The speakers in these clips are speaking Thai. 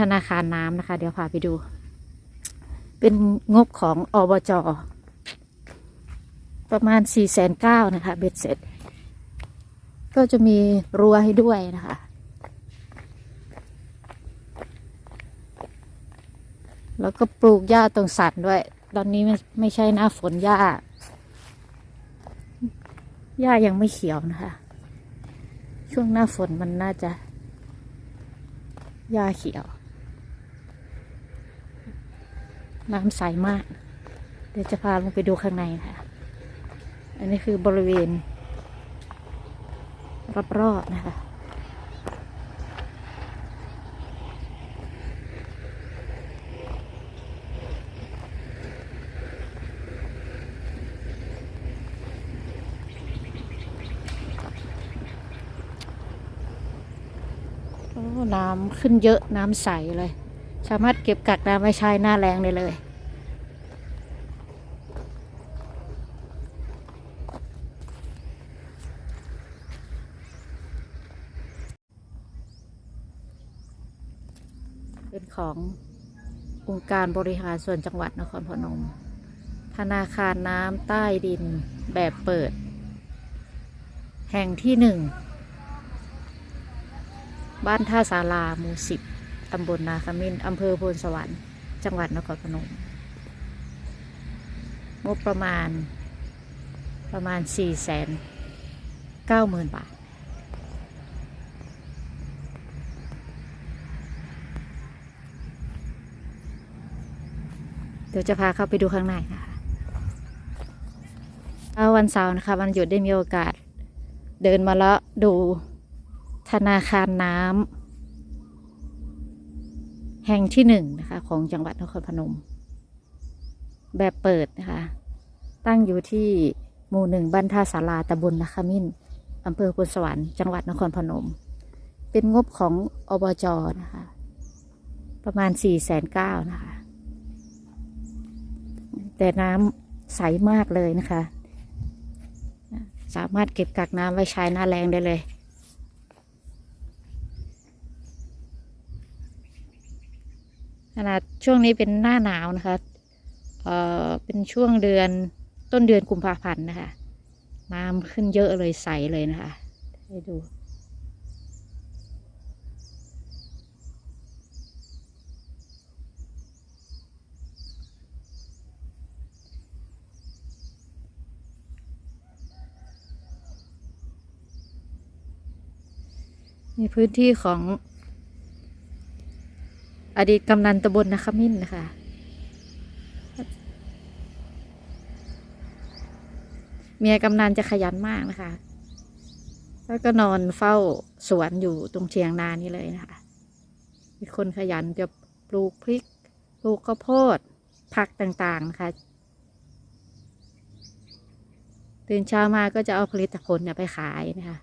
ธนาคารน้ำนะคะ เดี๋ยวพาไปดู เป็นงบของอบจประมาณสี่แสนเก้านะคะเบ็ดเสร็จ ก็จะมีรั้วให้ด้วยนะคะแล้วก็ปลูกหญ้าตรงสันด้วย ตอนนี้ไม่ไม่ใช่หน้าฝนหญ้า หญ้ายังไม่เขียวนะคะ ช่วงหน้าฝนมันน่าจะ หญ้าเขียว น้ำใสมาก เดี๋ยวจะพาลงไปดูข้างในค่ะ อันนี้คือบริเวณ รอบๆนะคะน้ำขึ้นเยอะน้ำใสเลย สามารถเก็บกักน้ำไว้ใช้หน้าแรงได้เลย เป็นขององค์การบริหารส่วนจังหวัดนครพนม ธนาคารน้ำใต้ดินแบบเปิด แห่งที่หนึ่ง บ้านท่าศาลาหมู่สิบ ตำบลนาคมินอำเภอโพนสวรรค์ จังหวัดนครพนม งบประมาณประมาณสี่แสนเก้าหมื่นบาท เดี๋ยวจะพาเข้าไปดูข้างในนะคะเอาวันเสาร์นะคะวันหยุดได้มีโอกาส เดินมาแล้วดูธนาคารน้ำ แห่งที่หนึ่งนะคะ ของจังหวัดนครพนม แบบเปิดนะคะ ตั้งอยู่ที่หมู่หนึ่งบ้านท่าสาราตำบลนาคามินอำเภอพลสวรรค์จังหวัดนครพนม เป็นงบของอบจนะคะ ประมาณสี่แสนเก้านะคะ แต่น้ำใสมากเลยนะคะ สามารถเก็บกักน้ำไว้ใช้หน้าแรงได้เลย ขนาดช่วงนี้เป็นหน้าหนาวนะคะเอ่อเป็นช่วงเดือนต้นเดือนกุมภาพันธ์นะคะน้ำขึ้นเยอะเลยใสเลยนะคะ ให้ดู ในพื้นที่ของ อดีตกำนันตำบลนาคามินนะคะเมียกำนันจะขยันมากนะคะ แล้วก็นอนเฝ้าสวนอยู่ตรงเชียงนานี่เลยนะคะมีคนขยันจะปลูกพริก ปลูกข้าวโพด ผักต่างๆนะคะตื่นเช้ามาก็จะเอาผลิตผลเนี่ยไปขายนะคะ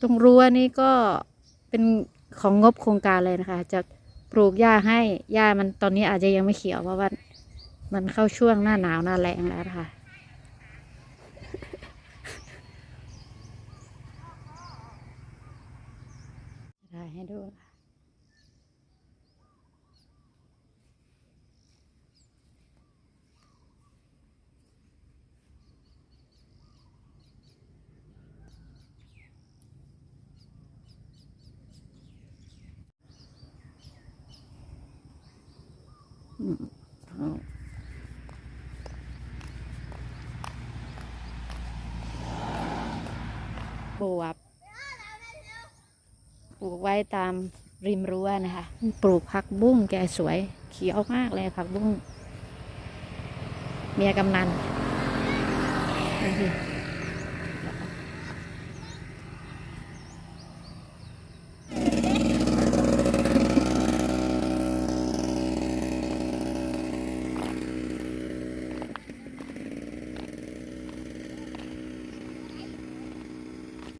ตรงรั้วนี้ก็เป็นของงบโครงการเลยนะคะ จะปลูกหญ้าให้หญ้ามันตอนนี้อาจจะยังไม่เขียวเพราะว่ามันเข้าช่วงหน้าหนาวหน้าแรงแล้วนะคะถ่ายให้ดูนะคะ อืมเอาบวบปลูกไว้ตามริมรั้วนะคะ ปลูกผักบุ้งแกสวยเขียวมากเลยผักบุ้งเมียกำนันนี่